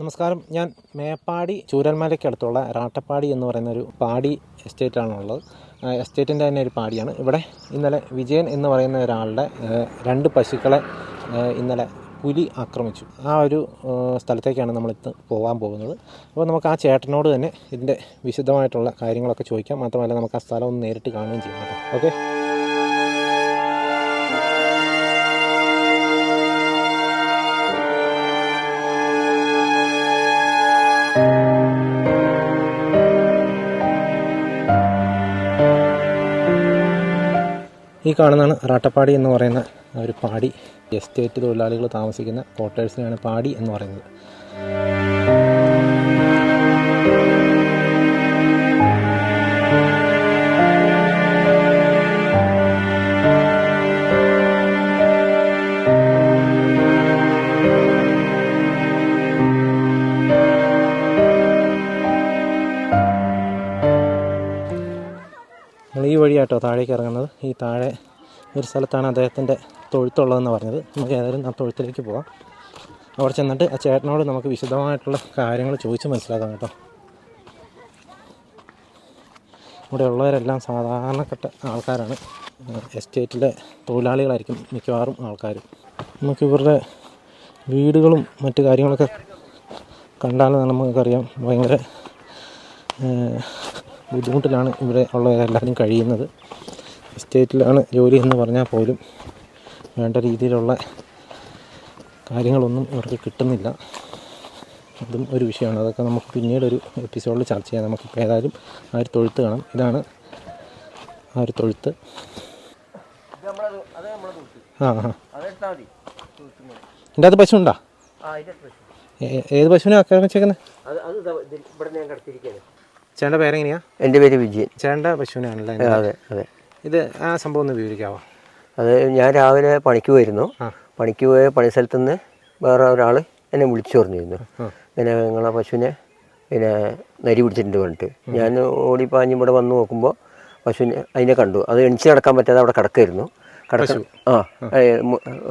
നമസ്കാരം. ഞാൻ മേപ്പാടി ചൂരൽമലയ്ക്കടുത്തുള്ള റാട്ടപ്പാടി എന്ന് പറയുന്ന ഒരു പാടി എസ്റ്റേറ്റാണുള്ളത് എസ്റ്റേറ്റിന്റെ തന്നെ ഒരു പാടിയാണ്. ഇവിടെ ഇന്നലെ വിജയൻ എന്ന് പറയുന്ന ഒരാളുടെ രണ്ട് പശുക്കളെ ഇന്നലെ പുലി ആക്രമിച്ചു. ആ ഒരു സ്ഥലത്തേക്കാണ് നമ്മൾ ഇന്ന് പോകാൻ പോകുന്നത്. അപ്പോൾ നമുക്ക് ആ ചേട്ടനോട് തന്നെ ഇതിന്റെ വിശദമായിട്ടുള്ള കാര്യങ്ങളൊക്കെ ചോദിക്കാം. മാത്രമല്ല നമുക്ക് ആ സ്ഥലം ഒന്ന് നേരിട്ട് കാണുകയും ചെയ്യാം കേട്ടോ. ഓക്കെ? ഈ കാണുന്നതാണ് റാട്ടപ്പാടി എന്ന് പറയുന്ന ഒരു പാടി. എസ്റ്റേറ്റ് തൊഴിലാളികൾ താമസിക്കുന്ന ക്വാർട്ടേഴ്സിനെയാണ് പാടി എന്ന് പറയുന്നത്. വഴിയാട്ടോ താഴേക്ക് ഇറങ്ങുന്നത്. ഈ താഴെ ഒരു സ്ഥലത്താണ് അദ്ദേഹത്തിന്റെ തൊഴുത്തുള്ളതെന്ന് പറഞ്ഞത്. നമുക്ക് ഏതായാലും ആ തൊഴുത്തിലേക്ക് പോകാം അവിടെ ചെന്നിട്ട് ആ ചേട്ടനോട് നമുക്ക് വിശദമായിട്ടുള്ള കാര്യങ്ങൾ ചോദിച്ച് മനസ്സിലാക്കാം കേട്ടോ. ഇവിടെ ഉള്ളവരെല്ലാം സാധാരണപ്പെട്ട ആൾക്കാരാണ്. എസ്റ്റേറ്റിലെ തൊഴിലാളികളായിരിക്കും മിക്കവാറും ആൾക്കാർ നമുക്ക് ഇവരുടെ വീടുകളും മറ്റു കാര്യങ്ങളൊക്കെ കണ്ടാൽ നമുക്കറിയാം. ഭയങ്കര ബുദ്ധിമുട്ടിലാണ് ഇവിടെ ഉള്ളവരെല്ലാവരും കഴിയുന്നത്. എസ്റ്റേറ്റിലാണ് ജോലി എന്ന് പറഞ്ഞാൽ പോലും വേണ്ട രീതിയിലുള്ള കാര്യങ്ങളൊന്നും ഇവർക്ക് കിട്ടുന്നില്ല. അതും ഒരു വിഷയമാണ്. അതൊക്കെ നമുക്ക് പിന്നീട് ഒരു എപ്പിസോഡിൽ ചർച്ച ചെയ്യാം. നമുക്കിപ്പോൾ ഏതായാലും ആ ഒരു തൊഴുത്ത് കാണാം. ഇതാണ് ആ ഒരു തൊഴുത്ത്. ആ ആ. എന്റെ അത് പശു ഉണ്ടോ? ഏത് പശുവിനെ ആക്രമിച്ചേക്കുന്നത് ചേട്ടന്റെ പേരെങ്ങനെയാ? എന്റെ പേര് വിജയൻ. ചേട്ടന്റെ പശുവിനാണല്ലേ? അതെ അതെ. ഇത് ആ സംഭവം ഒന്ന് വിവരിക്കാവോ? അത് ഞാൻ രാവിലെ പണിക്ക് പോയിരുന്നു. പണിക്ക് പോയ പണി സ്ഥലത്ത് നിന്ന് വേറെ ഒരാൾ എന്നെ വിളിച്ചു പറഞ്ഞിരുന്നു. പിന്നെ നിങ്ങളെ പശുവിനെ പിന്നെ നരി പിടിച്ചിട്ടുണ്ട് പറഞ്ഞിട്ട്. ഞാൻ ഓടിപ്പാഞ്ഞ് ഇവിടെ വന്ന് നോക്കുമ്പോൾ പശുവിനെ അതിനെ കണ്ടു. അത് എണിച്ച് നടക്കാൻ പറ്റാതെ അവിടെ കിടക്കായിരുന്നു. കിടക്ക ആ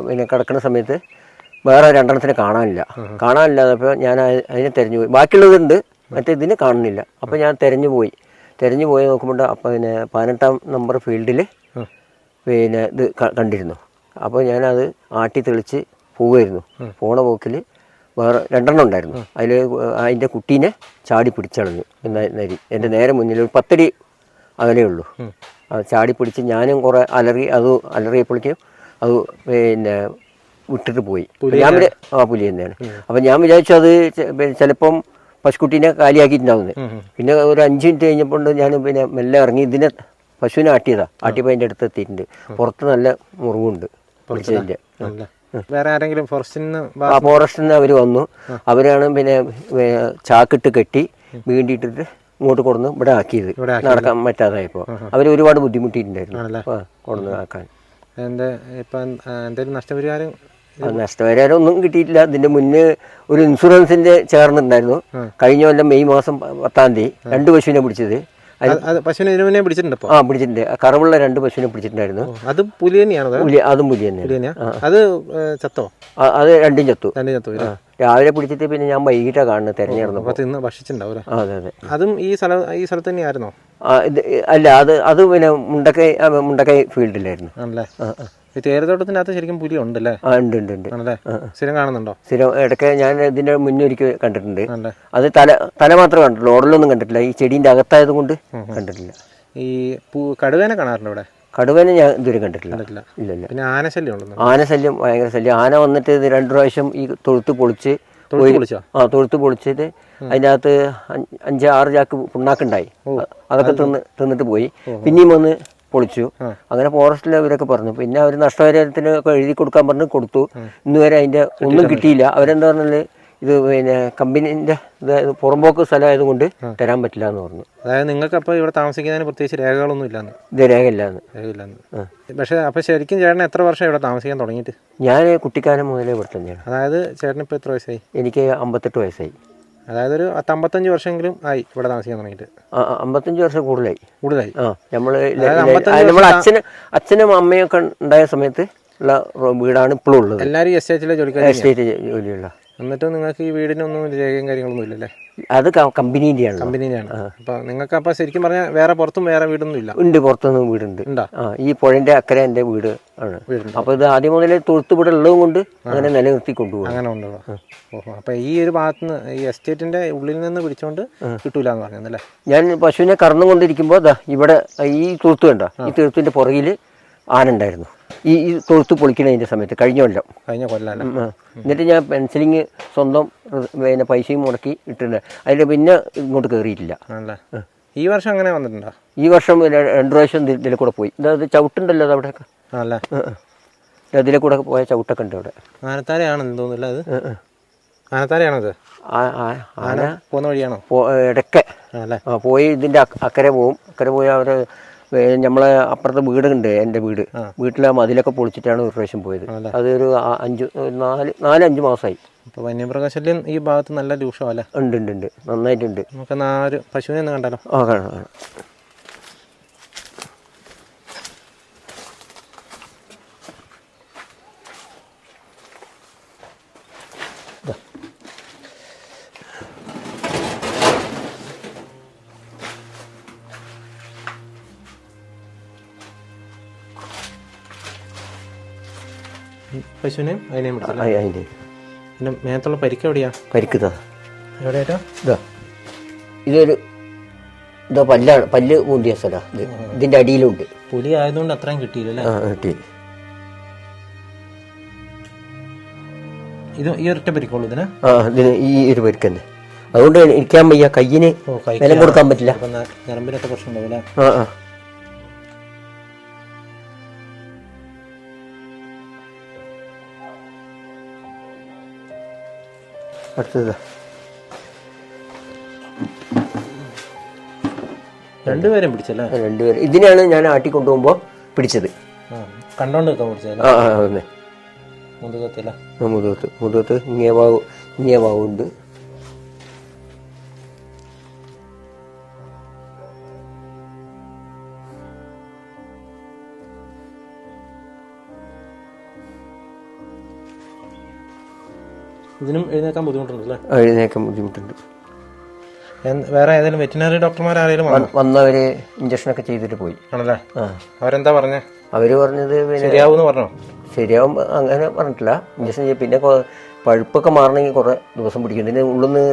പിന്നെ കിടക്കുന്ന സമയത്ത് വേറെ രണ്ടെണ്ണത്തിനെ കാണാനില്ല. കാണാനില്ലാതപ്പോൾ ഞാൻ അതിനെ തിരഞ്ഞു പോയി. ബാക്കിയുള്ളതുണ്ട് മറ്റേ ഇതിനെ കാണുന്നില്ല. അപ്പോൾ ഞാൻ തിരഞ്ഞു പോയി. തെരഞ്ഞു പോയി നോക്കുമ്പോൾ അപ്പം പിന്നെ പതിനെട്ടാം നമ്പർ ഫീൽഡിൽ. പിന്നെ ഇത് കണ്ടിരുന്നു. അപ്പോൾ ഞാനത് ആട്ടി തെളിച്ച് പോവുമായിരുന്നു പോണ പോക്കിൽ വേറെ രണ്ടെണ്ണം ഉണ്ടായിരുന്നു. അതിൽ അതിന്റെ കുട്ടീനെ ചാടി പിടിച്ചളഞ്ഞു. നരി എന്റെ നേരെ മുന്നിൽ ഒരു പത്തടി അകലേ ഉള്ളൂ. അത് ചാടി പിടിച്ച് ഞാനും കുറേ അലറി അത് അലറിയപ്പോഴേക്കും അത് പിന്നെ വിട്ടിട്ട് പോയി. ഞാൻ ആ പുലി തന്നെയാണ്. അപ്പം ഞാൻ വിചാരിച്ചു അത് ചിലപ്പം പശുക്കുട്ടീനെ കാലിയാക്കിയിട്ടുണ്ടാവുന്നത്. പിന്നെ ഒരു അഞ്ച് മിനിറ്റ് കഴിഞ്ഞപ്പോൾ ഞാൻ പിന്നെ മെല്ലെ ഇറങ്ങി ഇതിനെ പശുവിനെ ആട്ടിയതാ. ആട്ടിയപ്പോൾ അതിന്റെ അടുത്ത് എത്തിയിട്ടുണ്ട്. പുറത്ത് നല്ല മുറിവുണ്ട്. പിടിച്ചതിന്റെ വേറെ ആരെങ്കിലും ഫോറസ്റ്റിൽ ഫോറസ്റ്റിൽ നിന്ന് അവർ വന്നു. അവരാണ് പിന്നെ ചാക്കിട്ട് കെട്ടി വീണ്ടിട്ടിട്ട് ഇങ്ങോട്ട് കൊടുന്ന് ഇവിടെ ആക്കിയത്. നടക്കാൻ പറ്റാതായപ്പോൾ അവർ ഒരുപാട് ബുദ്ധിമുട്ടിയിട്ടുണ്ടായിരുന്നു? കൊടുന്ന് ആക്കാൻ. എന്താ ഇപ്പം എന്തെങ്കിലും നഷ്ടപരിഹാരം നഷ്ടപരിഹാരം ഒന്നും കിട്ടിയിട്ടില്ല. അതിന്റെ മുന്നേ ഒരു ഇൻഷുറൻസിന്റെ ചേർന്നിട്ടുണ്ടായിരുന്നു കഴിഞ്ഞ കൊല്ലം മെയ് മാസം പത്താം തീയതി. രണ്ട് പശുവിനെ പിടിച്ചത്. പശുവിനെ ഇതിനു പിടിച്ചിട്ടുണ്ട് ആ പിടിച്ചിട്ടുണ്ട്. കറവുള്ള രണ്ട് പശുവിനെ പിടിച്ചിട്ടുണ്ടായിരുന്നു. അത് പുലി തന്നെയാണോ അത്? പുലി അതും പുലി പുലി അത് ചത്തോ? അത് രണ്ടും ചത്തു. തന്നെ ചത്തോ രാവിലെ പിടിച്ചിട്ട് പിന്നെ ഞാൻ വൈകിട്ടാണ് കാണുന്നത് തെരഞ്ഞെടുന്നപ്പോൾ അപ്പോൾ തിന്ന് അതെ അതെ. അതും ഈ സ്ഥലം ഈ സ്ഥലത്ത് തന്നെയായിരുന്നോ? അല്ല അത് അത് പിന്നെ മുണ്ടക്കൈ മുണ്ടക്കൈ ഫീൽഡിലായിരുന്നു. ആണല്ലേ? ഈ ശരിക്കും പുലി ഉണ്ടല്ലേ ഉണ്ട് ഉണ്ട് ഉണ്ട്. ആണല്ലേ? സ്ഥിരം കാണുന്നുണ്ടോ? സ്ഥിരം ഇടയ്ക്ക് ഞാൻ ഇതിന്റെ മുന്നേ ഒരിക്കൽ കണ്ടിട്ടുണ്ട്. അത് തല തല മാത്രമേ കണ്ടിട്ടുള്ളൂ. ഓടലൊന്നും കണ്ടിട്ടില്ല. ഈ ചെടിന്റെ അകത്തായത് കൊണ്ട് കണ്ടിട്ടില്ല. ഈ കടുവേനെ കാണാറുണ്ട് ഇവിടെ? കടുവനെ ഞാൻ ഇതുവരെ കണ്ടിട്ടില്ല. കണ്ടിട്ടില്ല. ഇല്ല ഇല്ല. പിന്നെ ആനശല്യം ഉണ്ടോ ആനശല്യം ഭയങ്കര ശല്യം. ആന വന്നിട്ട് ഇത് രണ്ടു പ്രാവശ്യം ഈ തൊഴുത്ത് പൊളിച്ച് ആ തൊഴുത്ത് പൊളിച്ചിട്ട് അഞ്ച് അഞ്ച് ആറ് ചാക്ക് പുണ്ണാക്കുണ്ടായി. അതൊക്കെ തിന്ന് തിന്നിട്ട് പോയി. പിന്നെയും വന്ന് പൊളിച്ചു. അങ്ങനെ ഫോറസ്റ്റിൽ അവരൊക്കെ പറഞ്ഞു. പിന്നെ അവർ നഷ്ടപരിഹാരത്തിന് ഒക്കെ എഴുതി കൊടുക്കാൻ പറഞ്ഞ് കൊടുത്തു. ഇന്നുവരെ അതിന്റെ അതിന്റെ ഒന്നും കിട്ടിയില്ല. അവരെന്താ പറഞ്ഞാൽ ഇത് പിന്നെ കമ്പനിന്റെ ഇത് പുറമ്പോക്ക് സ്ഥലമായതുകൊണ്ട് തരാൻ പറ്റില്ല എന്ന് പറഞ്ഞു. അതായത് നിങ്ങൾക്ക് അപ്പോൾ ഇവിടെ താമസിക്കുന്നതിന് പ്രത്യേകിച്ച് രേഖകളൊന്നും ഇല്ലാന്ന്. ഇത് രേഖയില്ലാന്ന്. രേഖയില്ലാന്ന്. പക്ഷെ അപ്പോൾ ശരിക്കും ചേട്ടൻ എത്ര വർഷം ഇവിടെ താമസിക്കാൻ തുടങ്ങിയിട്ട്? ഞാൻ കുട്ടിക്കാലം മുതലേ ഇവിടെ തന്നെയാണ്. അതായത് ചേട്ടൻ ഇപ്പോൾ എത്ര വയസ്സായി? എനിക്ക് അമ്പത്തെട്ട് വയസ്സായി. അതായത് ഒരു അമ്പത്തഞ്ച് വർഷമെങ്കിലും ആയി ഇവിടെ താമസിക്കാൻ തുടങ്ങിയിട്ട്. അമ്പത്തഞ്ച് വർഷം കൂടുതലായി. കൂടുതലായി. ആ നമ്മൾ അതായത് നമ്മളെ അച്ഛന് അച്ഛനും അമ്മയൊക്കെ ഉണ്ടായ സമയത്ത് ഉള്ള വീടാണ് ഇപ്പോഴും ഉള്ളത്. എല്ലാവരും എസ്റ്റേറ്റിലെ ജോലിക്കാർ എസ്റ്റേറ്റ് ജോലിയുള്ള. എന്നിട്ടും നിങ്ങൾക്ക് ഈ വീടിനൊന്നും രേഖയും കാര്യങ്ങളൊന്നും ഇല്ലല്ലേ? അത് ക- കമ്പനീന്റെയാണ് കമ്പനീന്റെയാണ് അപ്പൊ നിങ്ങൾക്ക് അപ്പൊ ശരിക്കും പറഞ്ഞാൽ വേറെ പുറത്തും വേറെ വീടൊന്നും ഇല്ല? ഉണ്ട് പുറത്തൊന്നും വീടുണ്ട്. ആ ഈ പുഴന്റെ അക്കരെ എന്റെ വീട് ആണ്. അപ്പൊ ഇത് ആദ്യം മുതലേ തൊഴുത്ത് വീട് ഉള്ളത് കൊണ്ട് അങ്ങനെ നിലനിർത്തി കൊണ്ടുപോകും അങ്ങനെ ഉണ്ടല്ലോ അപ്പൊ ഈ ഒരു ഭാഗത്ത് നിന്ന് ഈ എസ്റ്റേറ്റിന്റെ ഉള്ളിൽ നിന്ന് പിടിച്ചോണ്ട് കിട്ടൂല എന്ന് പറഞ്ഞല്ലേ ഞാൻ പശുവിനെ കറന്നുകൊണ്ടിരിക്കുമ്പോൾ ഇവിടെ ഈ തൊഴുത്ത് കണ്ട? ഈ തൊഴുത്തിന്റെ പുറകിൽ ആന ഉണ്ടായിരുന്നു ഈ ഈ തൊഴുത്ത് പൊളിക്കണതിന്റെ സമയത്ത് കഴിഞ്ഞ കൊല്ലം. കഴിഞ്ഞ കൊല്ലം എന്നിട്ട് ഞാൻ പെൻസിലിങ് സ്വന്തം പിന്നെ പൈസയും മുടക്കി ഇട്ടിട്ടുണ്ട്. അതിന്റെ പിന്നെ ഇങ്ങോട്ട് കയറിയിട്ടില്ല ഈ വർഷം അങ്ങനെ വന്നിട്ടുണ്ടോ? ഈ വർഷം രണ്ട് പ്രാവശ്യം ഇതിൽ കൂടെ പോയി. അതായത് ചവിട്ടുണ്ടല്ലോ അത് അവിടെയൊക്കെ. ഇതിലെ. അതിലെ കൂടെ പോയ ചവിട്ടൊക്കെ ഉണ്ട് അവിടെ ആനത്താരയാണെന്ന് തോന്നുന്നില്ല അത്. ആനത്താരയാണത് ആന പോകുന്ന വഴിയാണോ? ഇടയ്ക്ക്. പോയി ഇതിന്റെ അക്കരെ പോവും. അക്കരെ പോയി അവർ നമ്മളെ അപ്പുറത്തെ വീടുണ്ട് എന്റെ വീട്. വീട്ടിലെ മതിലൊക്കെ പൊളിച്ചിട്ടാണ് ഒരു പ്രാവശ്യം പോയത്? അതൊരു അഞ്ച് നാല് നാല് അഞ്ച് മാസമായി അപ്പൊ വന്യമൃഗശല്യം ഈ ഭാഗത്ത് നല്ല രൂക്ഷമല്ലേ ഉണ്ട് ഉണ്ട് ഉണ്ട്. നന്നായിട്ടുണ്ട്. നമുക്ക് നാല് ആ ഒരു പശുവിനെ ഒന്ന് കണ്ടാലോ? ആ കാണാം. പശുവിനെയും അതിനെയും പിടിച്ചല്ലേ അതിന്റെ എന്റെ മേത്തുള്ള പരിക്ക് എവിടെയാ? പരിക്കുതാ എവിടെയായിട്ടാ ഇതാ. ഇതൊരു ഇതാ പല്ലാണ് പല്ല് പൂന്തിയ സ്ഥലം. ഇതിന്റെ ഇതിന്റെ അടിയിലുണ്ട്. പുലി ആയതുകൊണ്ട് അത്രയും കിട്ടിയില്ലല്ലേ ആ കിട്ടി. ഇത് ഈ ഒരൊറ്റ പരിക്കുള്ളൂ ഇതിന്? ആ ഇതിന് ഈ ഒരു പരിക്ക് തന്നെ അതുകൊണ്ട് ഇരിക്കാൻ വയ്യ. കയ്യിന് കൊടുക്കാൻ പറ്റില്ല. ഞരമ്പിനൊക്കെ പ്രശ്നം ഉണ്ടാവും ആ ആ. അടുത്തത്. രണ്ടുപേരും പിടിച്ചല്ലേ? രണ്ടുപേരും ഇതിനെയാണ് ഞാൻ ആട്ടി കൊണ്ടുപോകുമ്പോൾ പിടിച്ചത്. കണ്ടോണ്ട് നിൽക്കാൻ പിടിച്ചത് ആ ആ അതെ. മുതുകത്തില്ല മുതുകത്ത്. മുതുകത്ത് വാവ് ഇങ്ങിയ വാവുണ്ട് ഇതിനും എഴുന്നേക്കാൻ ബുദ്ധിമുട്ടുണ്ടല്ലേ? എഴുന്നേക്കാൻ ബുദ്ധിമുട്ടുണ്ട്. വേറെ ഏതെങ്കിലും വെറ്റിനറി ഡോക്ടർമാർ ആരെങ്കിലും വന്നവര് ഇഞ്ചക്ഷൻ ഒക്കെ ചെയ്തിട്ട് പോയി. ആണല്ലേ? അവരെന്താ പറഞ്ഞേ? അവർ പറഞ്ഞത് ശരിയാവും പറഞ്ഞോ? ശരിയാവും അങ്ങനെ പറഞ്ഞിട്ടില്ല. ഇഞ്ചക്ഷൻ ചെയ്യും പിന്നെ പഴുപ്പൊക്കെ മാറണമെങ്കിൽ കുറെ ദിവസം പിടിക്കും. ഇതിന് ഉള്ളിന്ന്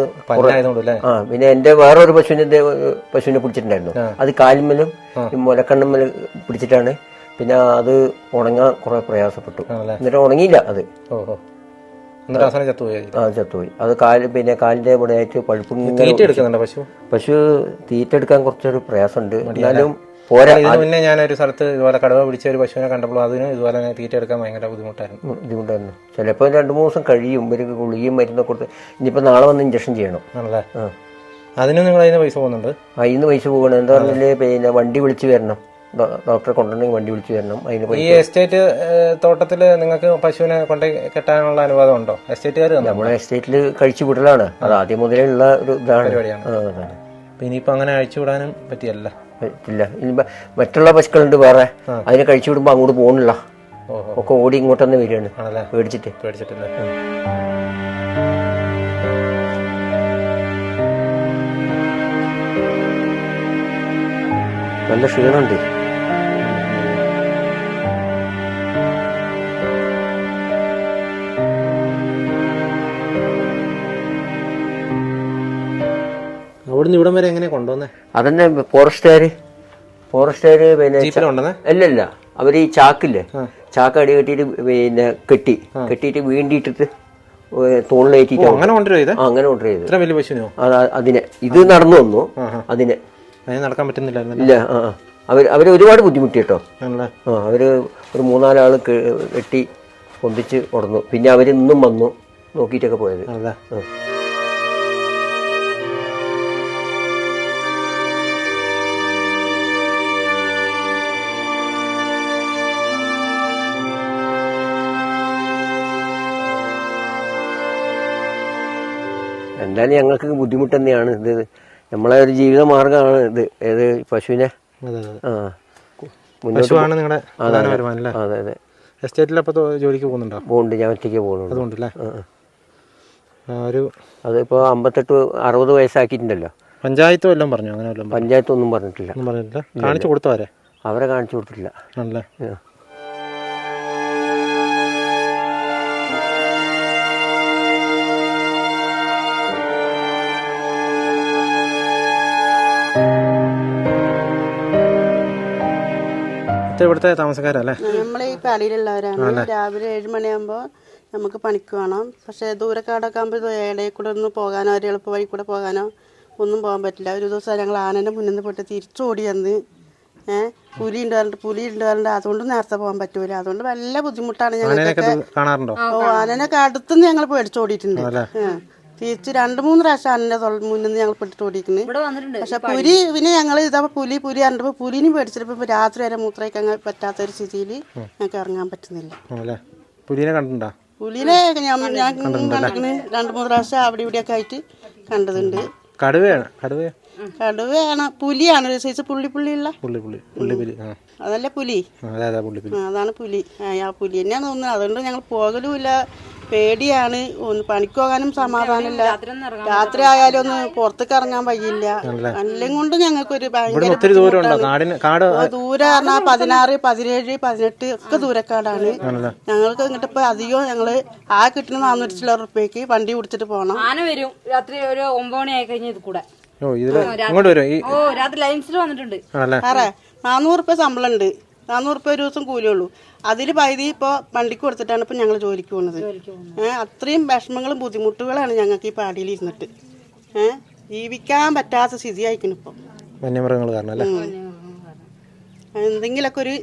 ആ പിന്നെ എന്റെ വേറൊരു പശുവിന്റെ പശുവിനെ പിടിച്ചിട്ടുണ്ടായിരുന്നു. അത് കാലിന്മേലും മുലക്കണ്ണമ്മലും പിടിച്ചിട്ടാണ്. പിന്നെ അത് ഉണങ്ങാൻ കുറെ പ്രയാസപ്പെട്ടു. എന്നിട്ട് ഉണങ്ങിയില്ല അത്. എന്നിട്ട് അവസാനം ചത്തുപോയി. ആ ചത്തുപോയി. അത് കാൽ പിന്നെ കാലിന്റെ ഇവിടെ ആയിട്ട് പഴുപ്പ് ഇങ്ങനെ തീറ്റ എടുക്കുന്നുണ്ടോ പശു? പശു തീറ്റ എടുക്കാൻ കുറച്ചൊരു പ്രയാസമുണ്ട്. എന്നാലും പോരാ. ഇതിന് മുന്നേ ഞാൻ ഒരു സ്ഥലത്ത് ഇതുപോലെ കടവ പിടിച്ച ഒരു പശുവിനെ കണ്ടപ്പോൾ അതിന് ഇതുപോലെ തന്നെ തീറ്റ എടുക്കാൻ ഭയങ്കര ബുദ്ധിമുട്ടായിരുന്നു. ബുദ്ധിമുട്ടായിരുന്നു. ചിലപ്പോൾ രണ്ട് മൂന്ന് ദിവസം കഴിയും. ഇവർക്ക് ഗുളികയും മരുന്നൊക്കെ കൊടുത്ത് ഇനിയിപ്പോൾ നാളെ വന്ന് ഇഞ്ചക്ഷൻ ചെയ്യണം. ആണല്ലേ? അതിനും നിങ്ങൾ അതിന് പൈസ പോകുന്നുണ്ട്? അതിന് പൈസ പോകണം. എന്താ പറഞ്ഞാൽ പിന്നെ വണ്ടി വിളിച്ച് വരണം. ഡോക്ടറെ കൊണ്ടുണ്ടെങ്കിൽ വണ്ടി വിളിച്ചു വരണം അതിന് ഈ എസ്റ്റേറ്റ് തോട്ടത്തിൽ നിങ്ങൾക്ക് പശുവിനെ കൊണ്ട് കെട്ടാനുള്ള അനുവാദം ഉണ്ടോ? എസ്റ്റേറ്റുകാർ നമ്മുടെ നമ്മളെ എസ്റ്റേറ്റിൽ കഴിച്ചു വിടലാണ്. അത് ആദ്യം മുതലേ ഉള്ള ഒരു ഇതാണ്. ഇനിയിപ്പോ അങ്ങനെ അഴിച്ചു വിടാനും പറ്റിയല്ല. പറ്റില്ല. ഇനി മറ്റുള്ള പശുക്കളുണ്ട് വേറെ. അതിനെ കഴിച്ചു വിടുമ്പോൾ അങ്ങോട്ട് പോകണില്ല ഒക്കെ ഓടി ഇങ്ങോട്ട് തന്നെ വരികയാണ്. പേടിച്ചിട്ട്. പേടിച്ചിട്ടില്ല. നല്ല ക്ഷീണമുണ്ട്. അവിടുന്ന് ഇവിടം വരെ എങ്ങനെ കൊണ്ടുവന്നേ? അതന്നെ ഫോറസ്റ്റുകാര്. ഫോറസ്റ്റുകാര് പിന്നെ അല്ലല്ല അവർ ഈ ചാക്കില്ലേ? ചാക്ക് അടി കെട്ടിയിട്ട് പിന്നെ കെട്ടി. കെട്ടിയിട്ട് വീണ്ടിട്ടിട്ട് തോളിലേറ്റിട്ട് അങ്ങനെ അങ്ങനെ പശുവിനോ അത് അതിനെ. ഇത് നടന്നു വന്നു. അതിനെ. നടക്കാൻ പറ്റുന്നില്ല ഇല്ല ആ ആ. അവർ അവർ ഒരുപാട് ബുദ്ധിമുട്ടി കേട്ടോ. ആ അവർ ഒരു മൂന്നാലാൾ കെട്ടി പൊന്തിച്ച് ഉടന്നു. പിന്നെ അവർ ഇന്നും വന്നു. നോക്കിയിട്ടൊക്കെ പോയത്. ആണല്ലേ എന്തായാലും ഞങ്ങൾക്ക് ബുദ്ധിമുട്ട് തന്നെയാണ് ഇത് നമ്മളെ ഒരു ജീവിത മാർഗമാണ് ഇത്. ഏത് പശുവിനെ? അതെ അതെ. ആ. മുന്നോട്ട് പശുവാണ് നിങ്ങളുടെ പ്രധാന വരുമാനം അല്ലേ? അതെ അതെ. എസ്റ്റേറ്റിൽ അപ്പോൾ ജോലിക്ക് പോകുന്നുണ്ടോ? പോകുന്നുണ്ട്. ഞാൻ ഒറ്റയ്ക്ക് പോകുന്നുണ്ട്. അതുകൊണ്ടല്ലേ ഒരു അതിപ്പോൾ അമ്പത്തെട്ട് അറുപത് വയസ്സാക്കിയിട്ടുണ്ടല്ലോ. പഞ്ചായത്ത് വല്ലതും പറഞ്ഞു? അങ്ങനെ വല്ലതും പഞ്ചായത്ത് ഒന്നും പറഞ്ഞിട്ടില്ല. ഒന്നും പറഞ്ഞിട്ടില്ല. കാണിച്ചു കൊടുത്തവരെ അവരെ കാണിച്ചു കൊടുത്തിട്ടില്ല. ആണല്ലേ? ഇവിടുത്തെ താമസക്കാരല്ലേ? നമ്മളെ ഈ പാടിയിലുള്ളവരാണ് രാവിലെ ഏഴ് മണിയാകുമ്പോൾ നമുക്ക് പണിക്ക് വേണം പക്ഷേ ദൂരക്കാടൊക്കെ ആകുമ്പോൾ ഇടയിൽ കൂടെ ഒന്ന് പോകാനോ ഒരു എളുപ്പ വഴി കൂടെ പോകാനോ ഒന്നും പോകാൻ പറ്റില്ല. ഒരു ദിവസം ഞങ്ങൾ ആനന്റെ മുന്നിൽ നിന്ന് പോയിട്ട് തിരിച്ചോടി വന്ന് ഏഹ് പുലി ഉണ്ട് പറഞ്ഞിട്ട് പുലി ഉണ്ട് പറഞ്ഞിട്ട് അതുകൊണ്ട് നേരത്തെ പോകാൻ പറ്റൂല. അതുകൊണ്ട് വല്ല ബുദ്ധിമുട്ടാണ് ഞങ്ങൾ ഓ ആനനൊക്കെ അടുത്തുനിന്ന് ഞങ്ങൾ പേടിച്ചോടിയിട്ടുണ്ട്. ഏഹ്. തിരിച്ച് രണ്ട് മൂന്ന് പ്രാവശ്യം അന്നെ മുന്നിൽ നിന്ന് ഞങ്ങൾ പെട്ടിട്ട് ഓടിക്കുന്നത് പക്ഷെ പുലി പിന്നെ ഞങ്ങൾ ഇതാ പുലി പുലി കണ്ടപ്പോ പുലിനും പേടിച്ചിട്ട് ഇപ്പൊ രാത്രി വരെ മൂത്രയ്ക്കാൻ പറ്റാത്ത ഒരു സ്ഥിതിയിൽ ഞങ്ങൾക്ക് ഇറങ്ങാൻ പറ്റുന്നില്ല. പുലിനെ കണ്ടിട്ടുണ്ടോ? പുലിനെ ഞാൻ ഞാൻ കണ്ടിക്കണ് രണ്ട് മൂന്ന് പ്രാവശ്യം അവിടെ ഇവിടെയൊക്കെ ആയിട്ട് കണ്ടതുണ്ട്. കടുവയാണ് കടുവ കടുവയാണ് പുലിയാണ് ഒരു സൈസ് പുള്ളി പുള്ളിയുള്ള. പുള്ളി പുള്ളി പുള്ളി പുലി അതല്ല പുലി? അതെ അതെ പുള്ളി പുലി. ആ, അതാണ് പുലി. ആ, ആ പുലി തന്നെയാണ് തോന്നുന്നത് അതുകൊണ്ട് ഞങ്ങൾ പോകലുമില്ല. പേടിയാണ്. ഒന്ന് പണിക്ക് പോകാനും സമാധാനമില്ല. രാത്രി ആയാലും ഒന്ന് പുറത്തേക്ക് ഇറങ്ങാൻ വയ്യില്ല എല്ലാം കൊണ്ട് ഞങ്ങൾക്കൊരു ഭയങ്കര ദൂരം പറഞ്ഞാൽ പതിനാറ് പതിനേഴ് പതിനെട്ട് ഒക്കെ ദൂരക്കാടാണ്. ഞങ്ങൾക്ക് ഇങ്ങോട്ട് ഇപ്പൊ അധികം ഞങ്ങൾ ആ കിട്ടുന്ന നാനൂറ്റി ചില്ലറ റുപ്യക്ക് വണ്ടി പിടിച്ചിട്ട് പോകണം ആന വരും. രാത്രി ഒരു ഒമ്പത് മണി ആയി കഴിഞ്ഞ ഇത് കൂടെ. ഓ ഇങ്ങോട്ട് വരും. ഓ രാത്രി ലൈൻസിൽ വന്നിട്ടുണ്ട്. നാനൂറ് റുപ്യ ശമ്പളം ഉണ്ട് നാനൂറ് റുപ്യ ഒരു ദിവസം കൂലിയുള്ളൂ. അതിൽ പകുതി ഇപ്പോൾ വണ്ടിക്ക് കൊടുത്തിട്ടാണ് ഇപ്പം ഞങ്ങൾ ജോലിക്ക് പോകുന്നത്. ഏഹ് അത്രയും വിഷമങ്ങളും ബുദ്ധിമുട്ടുകളാണ് ഞങ്ങൾക്ക് ഈ പാടിയിൽ ഇരുന്നിട്ട് ഏഹ് ജീവിക്കാൻ പറ്റാത്ത സ്ഥിതി ആയിരിക്കണം ഇപ്പം. വന്യമൃഗങ്ങൾ കാരണം അല്ലേ? എന്തെങ്കിലുമൊക്കെ ഒരു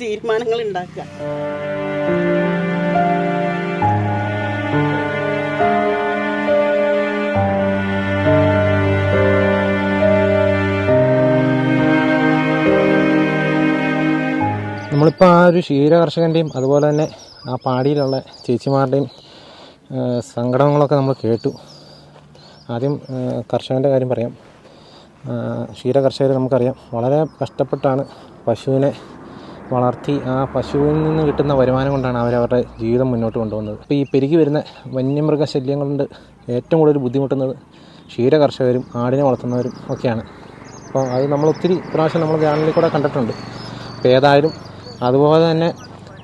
തീരുമാനങ്ങൾ ഉണ്ടാക്കുക. നമ്മളിപ്പോൾ ആ ഒരു ക്ഷീര കർഷകന്റെയും അതുപോലെ തന്നെ ആ പാടിയിലുള്ള ചേച്ചിമാരുടെയും സങ്കടങ്ങളൊക്കെ നമ്മൾ കേട്ടു. ആദ്യം കർഷകന്റെ കാര്യം പറയാം. ക്ഷീര കർഷകർ നമുക്കറിയാം. വളരെ കഷ്ടപ്പെട്ടാണ് പശുവിനെ വളർത്തി ആ പശുവിൽ നിന്ന് കിട്ടുന്ന വരുമാനം കൊണ്ടാണ് അവരവരുടെ ജീവിതം മുന്നോട്ട് കൊണ്ടുപോകുന്നത്. അപ്പോൾ ഈ പെരുകി വരുന്ന വന്യമൃഗ ശല്യം കൊണ്ട് ഏറ്റവും കൂടുതൽ ബുദ്ധിമുട്ടുന്നത് ക്ഷീര കർഷകരും ആടിനെ വളർത്തുന്നവരും ഒക്കെയാണ്. അപ്പോൾ അത് നമ്മൾ ഒത്തിരി പ്രാവശ്യം നമ്മൾ ഗ്രാമങ്ങളിൽ കൂടെ കണ്ടിട്ടുണ്ട്. അപ്പോൾ ഏതായാലും അതുപോലെ തന്നെ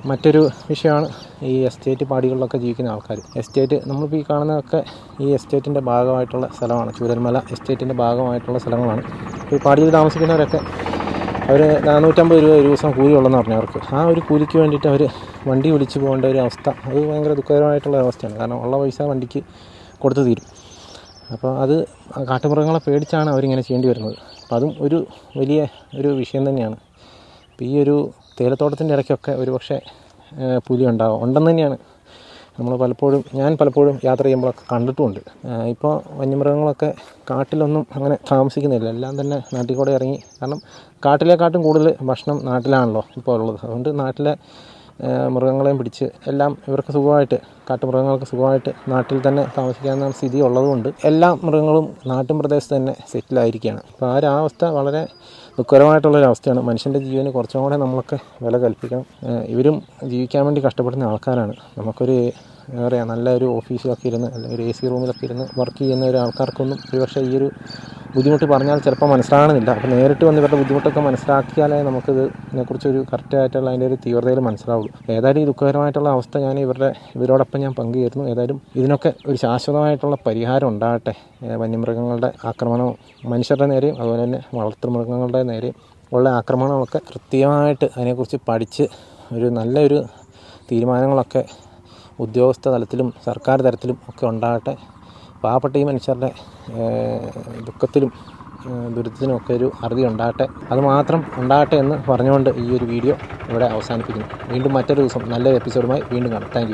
മറ്റൊരു വിഷയമാണ് ഈ എസ്റ്റേറ്റ് പാടികളിലൊക്കെ ജീവിക്കുന്ന ആൾക്കാർ എസ്റ്റേറ്റ് നമ്മളിപ്പോൾ ഈ കാണുന്നതൊക്കെ ഈ എസ്റ്റേറ്റിന്റെ ഭാഗമായിട്ടുള്ള സ്ഥലമാണ്. ചൂരൽമല എസ്റ്റേറ്റിന്റെ ഭാഗമായിട്ടുള്ള സ്ഥലങ്ങളാണ്. ഈ പാടിയിൽ താമസിക്കുന്നവരൊക്കെ അവർ നാനൂറ്റമ്പത് രൂപ ഒരു ദിവസം കൂലി ഉള്ളെന്ന് പറഞ്ഞു അവർക്ക് ആ ഒരു കൂലിക്ക് വേണ്ടിയിട്ട് അവർ വണ്ടി വിളിച്ച് പോകേണ്ട ഒരു അവസ്ഥ. അത് ഭയങ്കര ദുഃഖകരമായിട്ടുള്ള അവസ്ഥയാണ്. കാരണം ഉള്ള പൈസ വണ്ടിക്ക് കൊടുത്തു തീരും. അപ്പോൾ അത് കാട്ടുമൃഗങ്ങളെ പേടിച്ചാണ് അവരിങ്ങനെ ചെയ്യേണ്ടി വരുന്നത്. അപ്പം അതും ഒരു വലിയ ഒരു വിഷയം തന്നെയാണ്. അപ്പോൾ ഈ ഒരു തേയിലത്തോട്ടത്തിന്റെ ഇടയ്ക്കൊക്കെ ഒരു പക്ഷേ ഏഹ്, പുലി ഉണ്ടാവും. ഉണ്ടെന്ന് തന്നെയാണ്. നമ്മൾ പലപ്പോഴും ഞാൻ പലപ്പോഴും യാത്ര ചെയ്യുമ്പോഴൊക്കെ കണ്ടിട്ടുമുണ്ട്. ഇപ്പോൾ വന്യമൃഗങ്ങളൊക്കെ കാട്ടിലൊന്നും അങ്ങനെ താമസിക്കുന്നില്ല. എല്ലാം തന്നെ നാട്ടിൽ കൂടെ ഇറങ്ങി. കാരണം കാട്ടിലേക്കാട്ടും കൂടുതൽ ഭക്ഷണം നാട്ടിലാണല്ലോ ഇപ്പോൾ ഉള്ളത്. അതുകൊണ്ട് നാട്ടിലെ മൃഗങ്ങളെയും പിടിച്ച് എല്ലാം ഇവർക്ക് സുഖമായിട്ട് കാട്ടുമൃഗങ്ങൾക്ക് സുഖമായിട്ട് നാട്ടിൽ തന്നെ താമസിക്കാവുന്ന സ്ഥിതി ഉള്ളതുകൊണ്ട് എല്ലാ മൃഗങ്ങളും നാട്ടിൻ പ്രദേശത്ത് തന്നെ സെറ്റിലായിരിക്കുകയാണ്. അപ്പോൾ ആ ഒരു അവസ്ഥ വളരെ ദുഃഖകരമായിട്ടുള്ളൊരവസ്ഥയാണ്. മനുഷ്യന്റെ ജീവന് കുറച്ചും കൂടെ നമ്മളൊക്കെ വില കൽപ്പിക്കണം. ഇവരും ജീവിക്കാൻ വേണ്ടി കഷ്ടപ്പെടുന്ന ആൾക്കാരാണ്. നമുക്കൊരു എന്താ പറയുക നല്ല ഓഫീസിലൊക്കെ ഇരുന്ന് അല്ലെങ്കിൽ ഒരു എ സി റൂമിലൊക്കെ ഇരുന്ന് വർക്ക് ചെയ്യുന്ന ഒരു ആൾക്കാർക്കൊന്നും ഒരുപക്ഷെ ഈ ഒരു ബുദ്ധിമുട്ട് പറഞ്ഞാൽ ചിലപ്പോൾ മനസ്സിലാകണമെന്നില്ല അപ്പോൾ നേരിട്ട് വന്ന് ഇവരുടെ ബുദ്ധിമുട്ടൊക്കെ മനസ്സിലാക്കിയാലേ നമുക്കിത് ഇതിനെക്കുറിച്ചൊരു കറക്റ്റായിട്ടുള്ള അതിന്റെ ഒരു തീവ്രതയിൽ മനസ്സിലാവുള്ളൂ. ഏതായാലും ഈ ദുഃഖകരമായിട്ടുള്ള അവസ്ഥ ഞാൻ ഇവരുടെ ഇവരോടൊപ്പം ഞാൻ പങ്കുചേരുന്നു. ഏതായാലും ഇതിനൊക്കെ ഒരു ശാശ്വതമായിട്ടുള്ള പരിഹാരം ഉണ്ടാകട്ടെ. വന്യമൃഗങ്ങളുടെ ആക്രമണവും മനുഷ്യരുടെ നേരെയും അതുപോലെ തന്നെ വളർത്തുമൃഗങ്ങളുടെ നേരെയും ഉള്ള ആക്രമണമൊക്കെ കൃത്യമായിട്ട് അതിനെക്കുറിച്ച് പഠിച്ച് ഒരു നല്ലൊരു തീരുമാനങ്ങളൊക്കെ ഉദ്യോഗസ്ഥ തലത്തിലും സർക്കാർ തലത്തിലും ഒക്കെ ഉണ്ടാകട്ടെ. പാവപ്പെട്ട ഈ മനുഷ്യരുടെ ദുഃഖത്തിലും ദുരിതത്തിനുമൊക്കെ ഒരു അറുതി ഉണ്ടാകട്ടെ. അതുമാത്രം ഉണ്ടാകട്ടെ എന്ന് പറഞ്ഞുകൊണ്ട് ഈ ഒരു വീഡിയോ ഇവിടെ അവസാനിപ്പിക്കുന്നു. വീണ്ടും മറ്റൊരു ദിവസം നല്ലൊരു എപ്പിസോഡുമായി വീണ്ടും കാണാം. താങ്ക്